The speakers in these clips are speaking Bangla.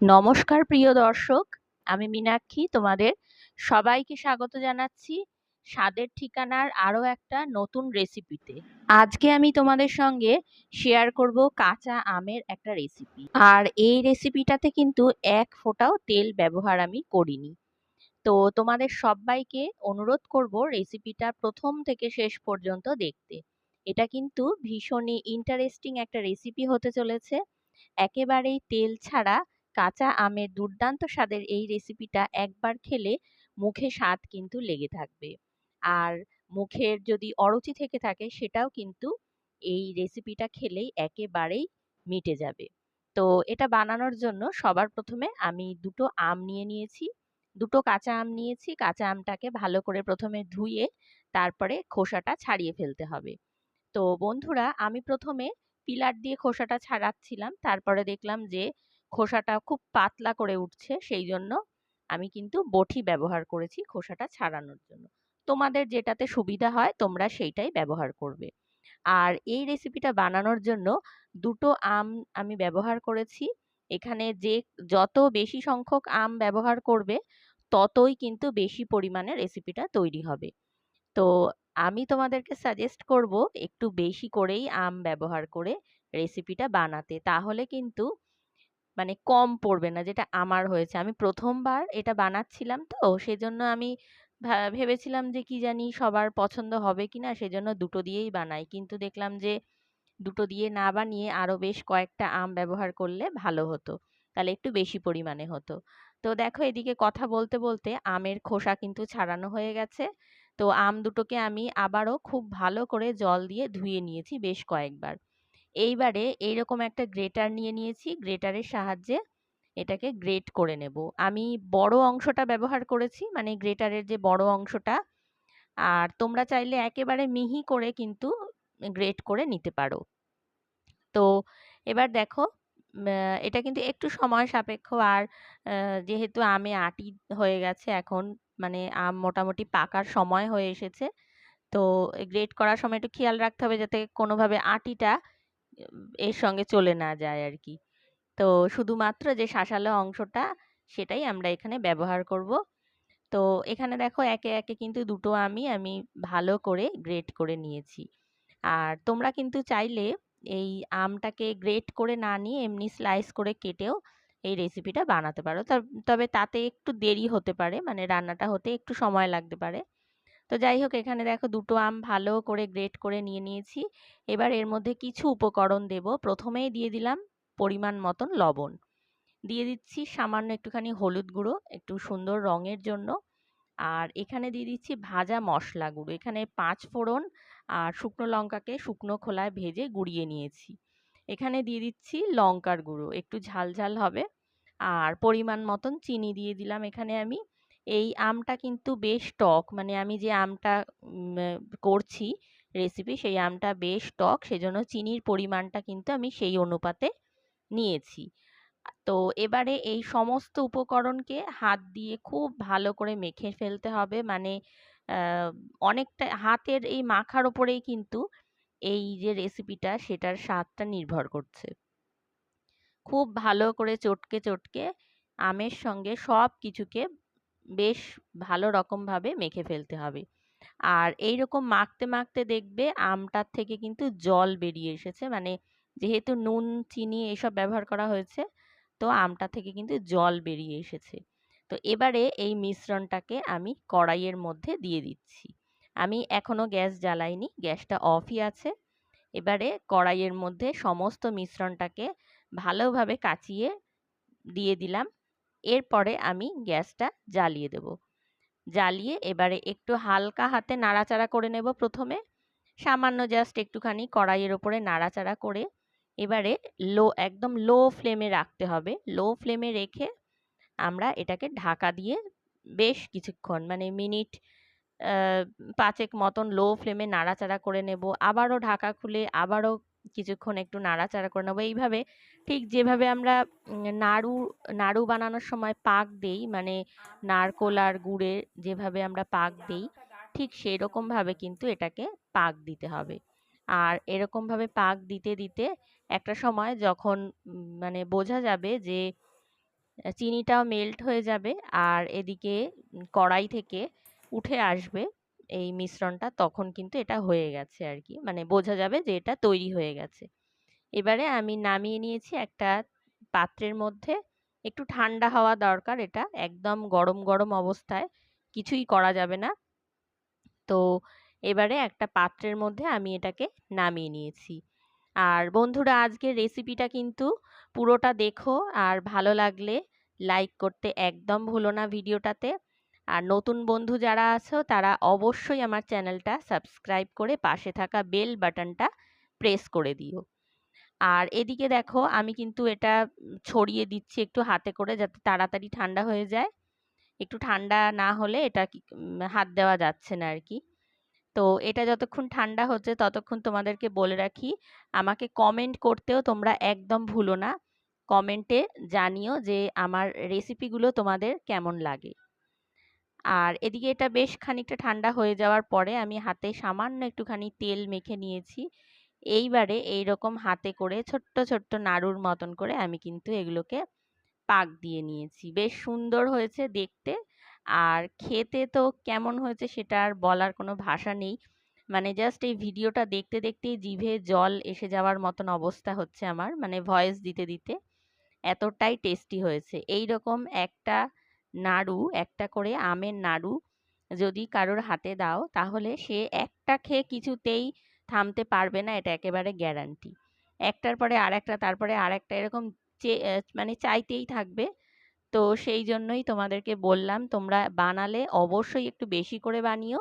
নমস্কার প্রিয় দর্শক, আমি মীনাক্ষী তোমাদের সবাইকে স্বাগত জানাচ্ছি স্বাদের ঠিকানার আরও একটা নতুন রেসিপিতে। আজকে আমি তোমাদের সঙ্গে শেয়ার করব কাঁচা আমের একটা রেসিপি আর এই রেসিপিটাতে কিন্তু এক ফোঁটাও তেল ব্যবহার আমি করিনি। তো তোমাদের সবাইকে অনুরোধ করব রেসিপিটা প্রথম থেকে শেষ পর্যন্ত দেখতে। এটা কিন্তু ভীষণই ইন্টারেস্টিং একটা রেসিপি হতে চলেছে। একেবারেই তেল ছাড়া কাঁচা আমের দুর্দান্ত স্বাদের এই রেসিপিটা একবার খেলে মুখে স্বাদ কিন্তু লেগে থাকবে। আর মুখের যদি অরুচি থেকে থাকে, সেটাও কিন্তু এই রেসিপিটা খেলেই একেবারেই মিটে যাবে। তো এটা বানানোর জন্য সবার প্রথমে আমি দুটো আম নিয়ে নিয়েছি, দুটো কাঁচা আম নিয়েছি, কাঁচা আমটাকে ভালো করে প্রথমে ধুয়ে তারপরে খোসাটা ছাড়িয়ে ফেলতে হবে। তো বন্ধুরা, আমি প্রথমে পিলার দিয়ে খোসাটা ছাড়াচ্ছিলাম, তারপরে দেখলাম যে খোসাটা খুব পাতলা করে উঠছে সেই জন্য আমি কিন্তু বটি ব্যবহার করেছি খোসাটা ছাড়ানোর জন্য। তোমাদের যেটাতে সুবিধা হয় তোমরা সেইটাই ব্যবহার করবে। আর এই রেসিপিটা বানানোর জন্য দুটো আম আমি ব্যবহার করেছি। এখানে যে যত বেশি সংখ্যক আম ব্যবহার করবে, ততই কিন্তু বেশি পরিমাণে রেসিপিটা তৈরি হবে। তো আমি তোমাদেরকে সাজেস্ট করব একটু বেশি করেই আম ব্যবহার করে রেসিপিটা বানাতে। তাহলে কিন্তু মানে কম পড়বে না, যেটা আমার হয়েছে। আমি প্রথমবার এটা বানাচ্ছিলাম তো, সেজন্য আমি ভেবেছিলাম যে কি জানি সবার পছন্দ হবে কি কিনা, সেজন্য দুটো দিয়েই বানাই। কিন্তু দেখলাম যে দুটো দিয়ে না বানিয়ে আরও বেশ কয়েকটা আম ব্যবহার করলে ভালো হতো, তাহলে একটু বেশি পরিমাণে হতো। তো দেখো এদিকে কথা বলতে বলতে আমের খোসা কিন্তু ছাড়ানো হয়ে গেছে। তো আম দুটোকে আমি আবারও খুব ভালো করে জল দিয়ে ধুয়ে নিয়েছি বেশ কয়েকবার। এইবারে এইরকম একটা গ্রেটার নিয়ে নিয়েছি, গ্রেটারের সাহায্যে এটাকে গ্রেট করে নেব। আমি বড় অংশটা ব্যবহার করেছি মানে গ্রেটারের যে বড় অংশটা, আর তোমরা চাইলে একেবারে মিহি করে কিন্তু গ্রেট করে নিতে পারো। তো এবার দেখো এটা কিন্তু একটু সময় সাপেক্ষ, আর যেহেতু আমে আটি হয়ে গেছে এখন মানে আম মোটামুটি পাকার সময় হয়ে এসেছে, তো গ্রেট করার সময় একটু খেয়াল রাখতে হবে যাতে কোনোভাবে আটিটা এর সঙ্গে চলে না যায় আর কি। তো শুধুমাত্র যে শাঁসালো অংশটা, সেটাই আমরা এখানে ব্যবহার করব। তো এখানে দেখো একে একে কিন্তু দুটো আমি আমি ভালো করে গ্রেট করে নিয়েছি। আর তোমরা কিন্তু চাইলে এই আমটাকে গ্রেট করে না নিয়ে এমনি স্লাইস করে কেটেও এই রেসিপিটা বানাতে পারো। তবে তাতে একটু দেরি হতে পারে মানে রান্নাটা হতে একটু সময় লাগতে পারে। তো যাই হোক, এখানে দেখো দুটো আম ভালো করে গ্রেট করে নিয়ে নিয়েছি। এবার এর মধ্যে কিছু উপকরণ দেব। প্রথমেই দিয়ে দিলাম পরিমাণ মতন লবণ। দিয়ে দিচ্ছি সামান্য একটুখানি হলুদ গুঁড়ো, একটু সুন্দর রঙের জন্য। আর এখানে দিয়ে দিচ্ছি ভাজা মশলা গুঁড়ো। এখানে পাঁচ ফোড়ন আর শুকনো লঙ্কাকে শুকনো খোলায় ভেজে গুঁড়িয়ে নিয়েছি। এখানে দিয়ে দিচ্ছি লঙ্কার গুঁড়ো। একটু ঝাল ঝাল হবে। আর পরিমাণ মতন চিনি দিয়ে দিলাম এখানে আমি। এই আমটা কিন্তু বেশ টক। মানে আমি যে আমটা করছি রেসিপি সেই আমটা বেশ টক, সেজন্য চিনির পরিমাণটা কিন্তু আমি সেই অনুপাতে নিয়েছি। তো এবারে এই সমস্ত উপকরণকে হাত দিয়ে খুব ভালো করে মেখে ফেলতে হবে। মানে অনেকটা হাতের এই মাখার ওপরেই কিন্তু এই যে রেসিপিটা সেটার স্বাদটা নির্ভর করছে। খুব ভালো করে চটকে চটকে আমের সঙ্গে সব কিছুকে বেশ ভালো রকমভাবে মেখে ফেলতে হবে। আর এই রকম মাখতে মাখতে দেখবে আমটার থেকে কিন্তু জল বেরিয়ে এসেছে। মানে যেহেতু নুন, চিনি এসব ব্যবহার করা হয়েছে, তো আমটা থেকে কিন্তু জল বেরিয়ে এসেছে। তো এবারে এই মিশ্রণটাকে আমি কড়াইয়ের মধ্যে দিয়ে দিচ্ছি। আমি এখনও গ্যাস জ্বালাইনি, গ্যাসটা অফই আছে। এবারে কড়াইয়ের মধ্যে সমস্ত মিশ্রণটাকে ভালোভাবে কাচিয়ে দিয়ে দিলাম। এরপরে আমি গ্যাসটা জ্বালিয়ে দেব। জ্বালিয়ে এবারে একটু হালকা হাতে নাড়াচাড়া করে নেব প্রথমে। সামান্য জাস্ট একটুখানি কড়াইয়ের ওপরে নাড়াচাড়া করে এবারে লো, একদম লো ফ্লেমে রাখতে হবে। লো ফ্লেমে রেখে আমরা এটাকে ঢাকা দিয়ে বেশ কিছুক্ষণ মানে মিনিট পাঁচেক মতন লো ফ্লেমে নাড়াচাড়া করে নেব। আবারও ঢাকা খুলে আবারও কিছুক্ষণ একটু নাড়াচাড়া করে নেব। এইভাবে ঠিক যেভাবে আমরা নাড়ু নাড়ু বানানোর সময় পাক দেই মানে নারকোল আর গুড়ের যেভাবে আমরা পাক দিই, ঠিক সেই রকমভাবে কিন্তু এটাকে পাক দিতে হবে। আর এরকমভাবে পাক দিতে দিতে একটা সময় যখন মানে বোঝা যাবে যে, চিনিটাও মেল্ট হয়ে যাবে আর এদিকে কড়াই থেকে উঠে আসবে এই মিশ্রণটা তখন কিন্তু এটা হয়ে গেছে আর কি মানে বোঝা যাবে যে এটা তৈরি হয়ে গেছে। এবারে আমি নামিয়ে নিয়েছি একটা পাত্রের মধ্যে। একটু ঠান্ডা হওয়া দরকার এটা। একদম গরম গরম অবস্থায় কিছুই করা যাবে না। তো এবারে একটা পাত্রের মধ্যে আমি এটাকে নামিয়ে নিয়েছি। আর বন্ধুরা, আজকের রেসিপিটা কিন্তু পুরোটা দেখো। আর ভালো লাগলে লাইক করতে একদম ভুলো না ভিডিওটাতে। আর নতুন বন্ধু যারা আছো, তারা অবশ্যই আমার চ্যানেলটা সাবস্ক্রাইব করে পাশে থাকা বেল বাটনটা প্রেস করে দিও। আর এদিকে দেখো, আমি কিন্তু এটা ছড়িয়ে দিচ্ছি একটু হাতে করে যাতে তাড়াতাড়ি ঠান্ডা হয়ে যায়। একটু ঠান্ডা না হলে এটা হাত দেওয়া যাচ্ছে না আর কি তো এটা যতক্ষণ ঠান্ডা হচ্ছে ততক্ষণ তোমাদেরকে বলে রাখি, আমাকে কমেন্ট করতেও তোমরা একদম ভুলো না। কমেন্টে জানিও যে আমার রেসিপিগুলো তোমাদের কেমন লাগে। আর এদিকে এটা বেশ খানিকটা ঠান্ডা হয়ে যাওয়ার পরে আমি হাতে সামান্য একটুখানি তেল মেখে নিয়েছি। এইবারে এই রকম হাতে করে ছোট্ট ছোট্ট নাড়ুর মতন করে আমি কিন্তু এগুলোকে পাক দিয়ে নিয়েছি। বেশ সুন্দর হয়েছে দেখতে। আর খেতে তো কেমন হয়েছে সেটা আর বলার কোনো ভাষা নেই। মানে জাস্ট এই ভিডিওটা দেখতে, দেখতেই জিভে জল এসে যাওয়ার মতন অবস্থা হচ্ছে আমার মানে ভয়েস দিতে দিতে। এতটাই টেস্টি হয়েছে। এই রকম একটা নাড়ু, একটা করে আমের নাড়ু যদি কারোর হাতে দাও, তাহলে সে একটা খেয়ে কিছুতেই থামতে পারবে না, এটা একেবারে গ্যারান্টি একটার পরে আর একটা তারপরে আর একটা এরকম মানে চাইতেই থাকবে। তো সেই জন্যই তোমাদেরকে বললাম, তোমরা বানালে অবশ্যই একটু বেশি করে বানিও।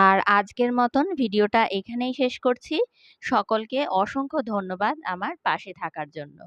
আর আজকের মতন ভিডিওটা এখানেই শেষ করছি। সকলকে অসংখ্য ধন্যবাদ আমার পাশে থাকার জন্য।